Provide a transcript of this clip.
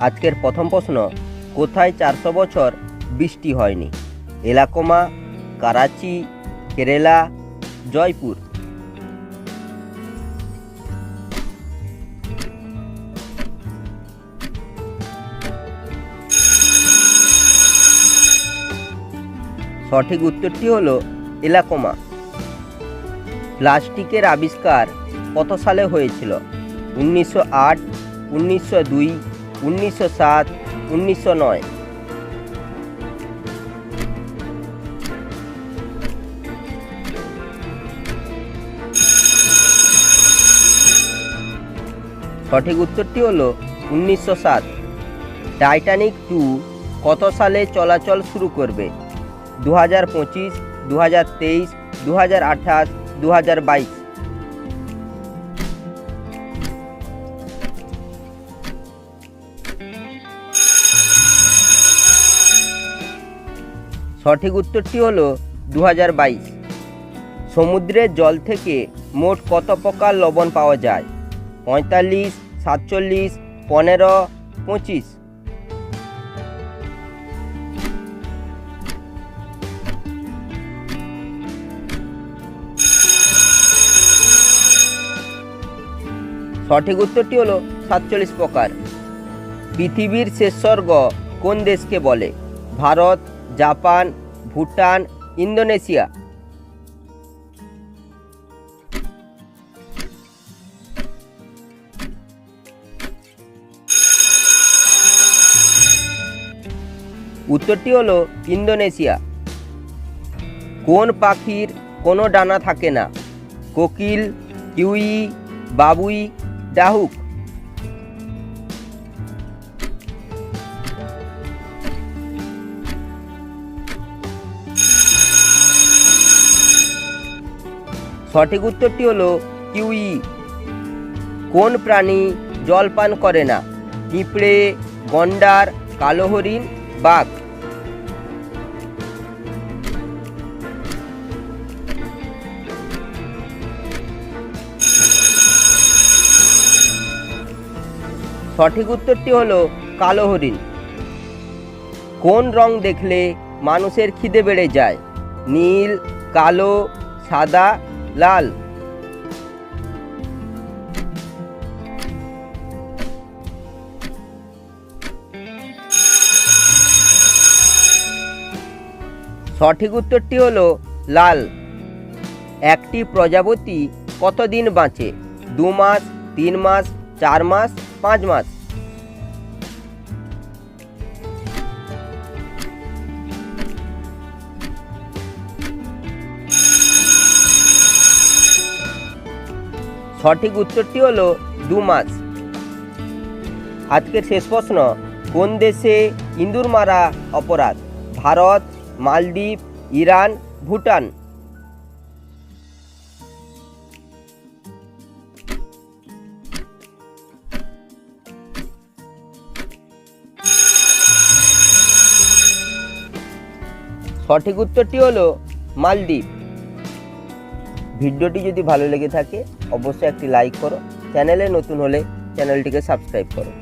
আজকের প্রথম প্রশ্ন, কোথায় চারশো বছর বৃষ্টি হয়নি? এলাকোমা, করাচি, কেরালা, জয়পুর। সঠিক উত্তরটি হলো এলাকোমা। প্লাস্টিকের আবিষ্কার কত সালে হয়েছিল? উনিশশো আট, উনিশশো দুই উনিশশো সাত, উনিশশো নয়। সঠিক উত্তরটি হলো উনিশশো সাত। টাইটানিক টু কত সালে চলাচল শুরু করবে? দু হাজার পঁচিশ দু হাজার তেইশ দু হাজার আঠাশ দু হাজার বাইশ। সঠিক উত্তরটি হলো দু হাজার বাইশ। সমুদ্রের জল থেকে মোট কত প্রকার লবণ পাওয়া যায়? পঁয়তাল্লিশ, সাতচল্লিশ, পনেরো, পঁচিশ। সঠিক উত্তরটি হলো সাতচল্লিশ প্রকার। পৃথিবীর শেষ স্বর্গ কোন দেশকে বলে? Bharat Japan, Bhutan, Indonesia. উত্তরটি হলো ইন্দোনেশিয়া। কোন পাখির কোনো ডানা থাকে না? কোকিল, কিউই, বাবুই, ডাহুক। সঠিক উত্তরটি হলো কিউই। কোন প্রাণী জল পান করে না? পিঁপড়ে, গন্ডার, কালো হরিণ, বাঘ। সঠিক উত্তরটি হলো কালো হরিণ। কোন রং দেখলে মানুষের খিদে বেড়ে যায়? নীল, কালো, সাদা লাল। সঠিক উত্তরটি হলো লাল। একটি প্রজাপতি কতদিন বাঁচে? দু মাস, তিন মাস, চার মাস, পাঁচ মাস? সঠিক উত্তরটি হলো দু মাস। আজকের শেষ প্রশ্ন, কোন দেশে ইঁদুর মারা অপরাধ? ভারত, মালদ্বীপ, ইরান, ভুটান? সঠিক উত্তরটি হলো মালদ্বীপ। ভিডিওটি যদি ভালো লেগে থাকে, অবশ্যই একটি লাইক করো। চ্যানেলে নতুন হলে চ্যানেলটিকে সাবস্ক্রাইব করো।